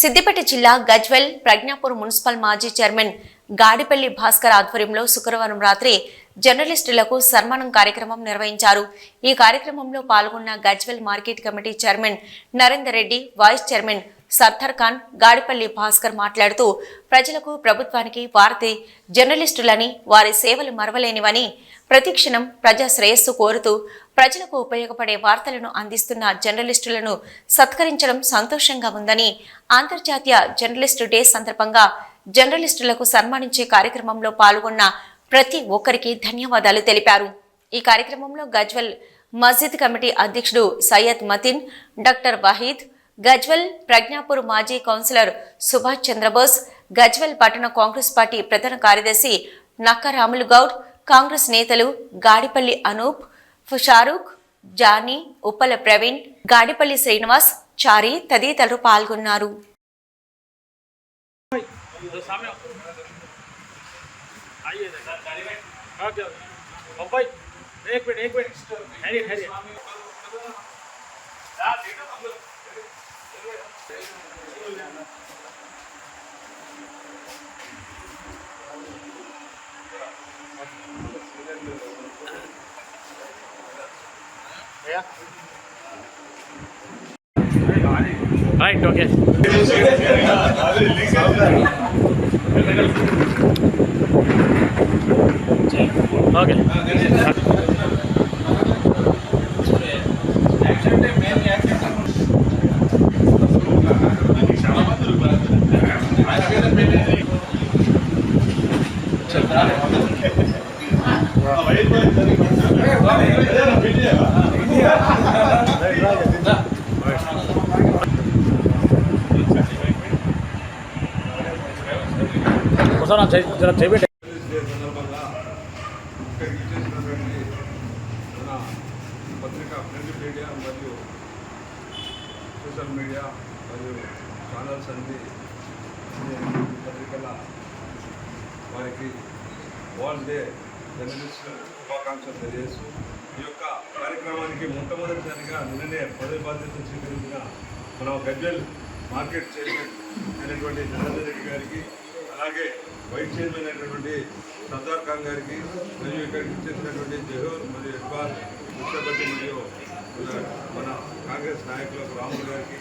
సిద్దిపేట జిల్లా గజ్వెల్ ప్రజ్ఞాపూర్ మున్సిపల్ మాజీ చైర్మన్ గాడిపల్లి భాస్కర్ ఆధ్వర్యంలో శుక్రవారం రాత్రి జర్నలిస్టులకు సన్మానం కార్యక్రమం నిర్వహించారు. ఈ కార్యక్రమంలో పాల్గొన్న Gajwel market committee chairman Narender Reddy vice chairman Sardar Khan Gadipalli Bhaskar మాట్లాడుతూ ప్రజలకు ప్రభుత్వానికి వారతి జర్నలిస్టులని వారి సేవలు మరవలేనివని ప్రతిక్షణం ప్రజా శ్రేయస్సు కోరుతూ ప్రజలకు ఉపయోగపడే వార్తలను అందిస్తున్న జర్నలిస్టులను సత్కరించడం సంతోషంగా ఉందని అంతర్జాతీయ జర్నలిస్టు డే సందర్భంగా జర్నలిస్టులకు సన్మానించే కార్యక్రమంలో పాల్గొన్న ప్రతి ఒక్కరికి ధన్యవాదాలు తెలిపారు. ఈ కార్యక్రమంలో గజ్వల్ మస్జిద్ కమిటీ అధ్యక్షుడు సయ్యద్ మతిన్ డాక్టర్ వహీద్ గజ్వల్ ప్రజ్ఞాపూర్ మాజీ కౌన్సిలర్ సుభాష్ చంద్రబోస్ గజ్వల్ పట్టణ కాంగ్రెస్ పార్టీ ప్రధాన కార్యదర్శి నక్క రాములు గౌడ్ కాంగ్రెస్ నేతలు గాడిపల్లి అనూప్ షారూక్ జానీ ఉప్పల ప్రవీణ్ గాడిపల్లి శ్రీనివాస్ చారి తదితరులు పాల్గొన్నారు. Right, okay. Okay. చేయబెట్టి పత్రిక ప్రింట్ మీడియా మరియు సోషల్ మీడియా మరియు ఛానల్స్ అన్ని పత్రికల వారికి వరల్డ్ డే జర్నలిస్ట్ శుభాకాంక్షలు తెలియజేస్తూ ఈ యొక్క కార్యక్రమానికి మొట్టమొదటిసారిగా నిన్ననే పదవి బాధ్యత స్వీకరించిన మన గజ్వెల్ మార్కెట్ చైర్మన్ అయినటువంటి నరేంద్ర రెడ్డి గారికి అలాగే వైస్ చైర్మన్ అయినటువంటి సర్దార్ ఖాన్ గారికి మరియు ఇక్కడికి ఇచ్చేసినటువంటి జహోర్ మరియు ఇక్బాల్ ముఖ్యపతి మరియు మన కాంగ్రెస్ నాయకులకు రాములు గారికి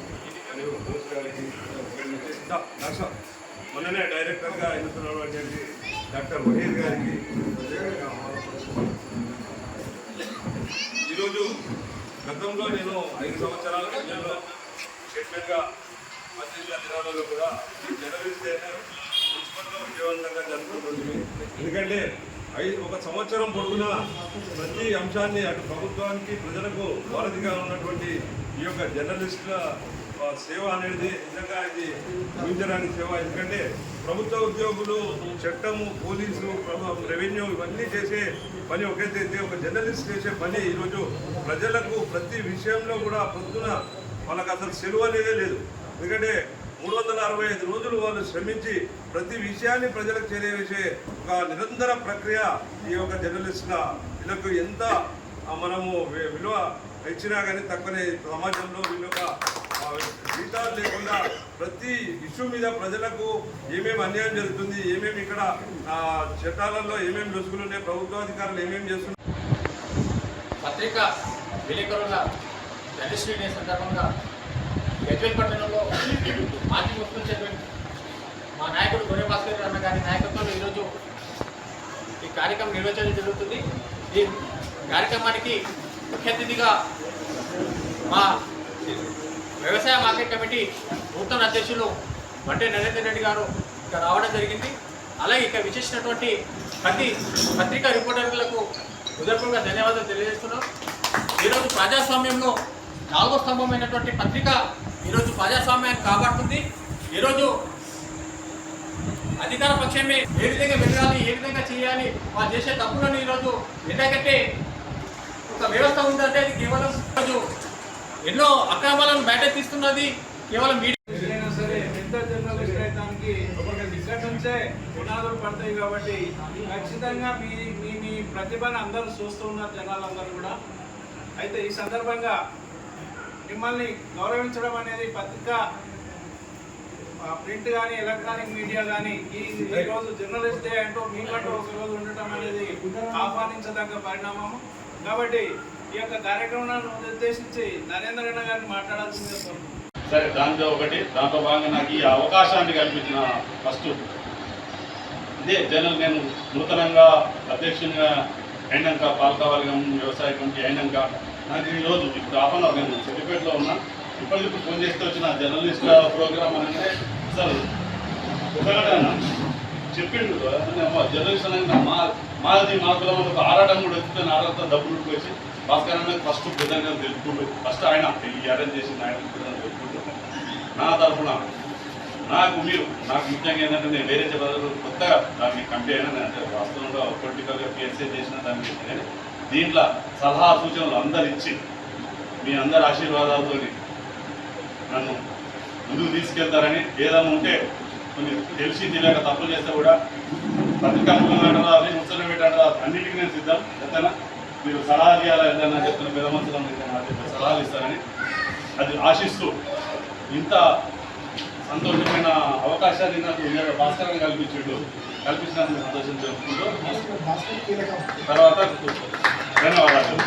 మరియు బోస్ గారికి ఇక్కడి నుంచి మొన్ననే డైరెక్టర్గా ఎన్నుకున్నటువంటి డాక్టర్ వహీద్ గారికి. ఈరోజు గతంలో నేను ఐదు సంవత్సరాల మధ్యలో చైర్మన్గా పద్దెనిమిది దినాలలో కూడా ఈ జర్నలిస్ట్ డేని విజయవంతంగా జరుపుకుంటుంది ఎందుకంటే ఐదు ఒక సంవత్సరం పొడుగున ప్రతి అంశాన్ని అటు ప్రభుత్వానికి ప్రజలకు వారధిగా ఉన్నటువంటి ఈ యొక్క జర్నలిస్టుల సేవ అనేది నిజంగా ఇది ఊహించడానికి సేవ. ఎందుకంటే ప్రభుత్వ ఉద్యోగులు చట్టము పోలీసు ప్రభు- రెవెన్యూ ఇవన్నీ చేసే పని ఒకటైతే ఒక జర్నలిస్ట్ చేసే పని ఈరోజు ప్రజలకు ప్రతి విషయంలో కూడా పొద్దున వాళ్ళకి అసలు సెలవు అనేదే లేదు. ఎందుకంటే మూడు వందల అరవై ఐదు రోజులు వాళ్ళు శ్రమించి ప్రతి విషయాన్ని ప్రజలకు చేరవేసే ఒక నిరంతర ప్రక్రియ ఈ యొక్క జర్నలిస్ట్గా వీళ్ళకు ఎంత మనము విలువ ఇచ్చినా కానీ తక్కువనే. సమాజంలో వీళ్ళొక జీతాలు లేకుండా ప్రతి ఇష్యూ మీద ప్రజలకు ఏమేమి అన్యాయం జరుగుతుంది ఏమేమి ఇక్కడ ఆ, చట్టాలలో ఏమేమి లొసుగులు ఉన్నాయి ప్రభుత్వాధికారులు ఏమేమి చేస్తున్నారు? పత్రిక విలేకరుల జర్నలిస్ట్ సందర్భంగా గజ్వేల్ పట్టణంలో మాజీ ముఖ్యం చైర్మన్ మా నాయకుడు గొర్రె భాస్కర్ అన్న గారి నాయకత్వంలో ఈరోజు ఈ కార్యక్రమం నిర్వహించడం జరుగుతుంది. ఈ కార్యక్రమానికి ముఖ్య అతిథిగా మా వ్యవసాయ మార్కెట్ కమిటీ నూతన అధ్యక్షులు బంటే నరేందర్ రెడ్డి గారు ఇక్కడ రావడం జరిగింది. అలాగే ఇక్కడ విశేషించినటువంటి ప్రతి పత్రికా రిపోర్టర్లకు హృదయపూర్వక ధన్యవాదాలు తెలియజేస్తున్నాం. ఈరోజు ప్రజాస్వామ్యంలో నాలుగో స్తంభమైనటువంటి పత్రిక ఈరోజు ప్రజాస్వామ్యాన్ని కాపాడుతుంది. ఈరోజు అధికార పక్షమే ఏ విధంగా వెళ్ళాలి ఏ విధంగా చేయాలి వాళ్ళు చేసే తప్పులను ఈరోజు ఎందుకంటే ఒక వ్యవస్థ ఉందంటే అది కేవలం ఈరోజు ఎన్నో అక్రమాలను బయట తీస్తున్నది కేవలం మీడియా. సరే పెద్ద జర్నలిస్ట్ అయ్యడానికి ఇక్కడ నుంచే పునాదులు పడతాయి కాబట్టి ఖచ్చితంగా మీ మీ మీ ప్రతిభను అందరూ చూస్తూ ఉన్నారు జనాలందరూ కూడా. అయితే ఈ సందర్భంగా మిమ్మల్ని గౌరవించడం అనేది పత్రిక ప్రింట్ కానీ ఎలక్ట్రానిక్ మీడియా కానీ ఈ ఈ రోజు జర్నలిస్ట్ డే అంటూ మీకంటూ ఒక రోజు ఉండటం అనేది ఆహ్వానించదగ్గ పరిణామము. కాబట్టి ఈ యొక్క కార్యక్రమాన్ని ఉద్దేశించి నరేంద్ర అన్న గారిని మాట్లాడాల్సిందే సరే. దాంట్లో ఒకటి దాంట్లో భాగంగా నాకు ఈ అవకాశాన్ని కల్పించిన ఫస్ట్ ఇదే జనరల్ నేను నూతనంగా అధ్యక్షునిగా అయినాక పాలకవర్గం వ్యవసాయ కమిటీ అయినాక నాకు ఈరోజు ఇప్పుడు హాఫ్ అన్ అవర్ నేను సిద్దిపేటలో ఉన్నా. ఇప్పటికి ఫోన్ చేస్తే వచ్చిన జర్నలిస్ట్ ప్రోగ్రామ్ అంటే అసలు ఒకటే చెప్పిండు జర్నలిస్ట్ అనేది మా మాది మా ఒక ఆరాటం కూడా వచ్చితే ఆరాటంతో డబ్బులు వచ్చి భాస్కర్ అన్న ఫస్ట్ పెద్దగా తెలుపుకుంటూ ఫస్ట్ ఆయన ఈ అరేంజ్ చేసిన ఆయన తెలుపుకుంటూ నా తరఫున నాకు మీరు నాకు ముఖ్యంగా ఏంటంటే నేను వేరే చెప్పాలి కొత్తగా దాన్ని కంపెనీ అయినా నేను అంటే వాస్తవంగా పొలిటికల్గా పిఎస్ఏ చేసిన దాన్ని కానీ దీంట్లో సలహా సూచనలు అందరు ఇచ్చి మీ అందరి ఆశీర్వాదాలతో నన్ను ముందుకు తీసుకెళ్తారని ఏదైనా ఉంటే కొన్ని తెలిసి తెలియక తప్పులు చేస్తే కూడా పత్రికా ముఖంగా అది ముచ్చట పెట్టాడు అన్నిటికీ నేను సిద్ధం. ఎంతైనా మీరు సలహా చేయాలా ఏదైనా చెప్తున్న పెద్ద మనుషులు సలహాలు ఇస్తారని అది ఆశిస్తూ ఇంత సంతోషమైన అవకాశాన్ని నాకు ఇవాళ భాస్కరన్ కల్పించిండు. కల్పించినందుకు సంతోషం తెలుపుకుంటూ తర్వాత ధన్యవాదాలు.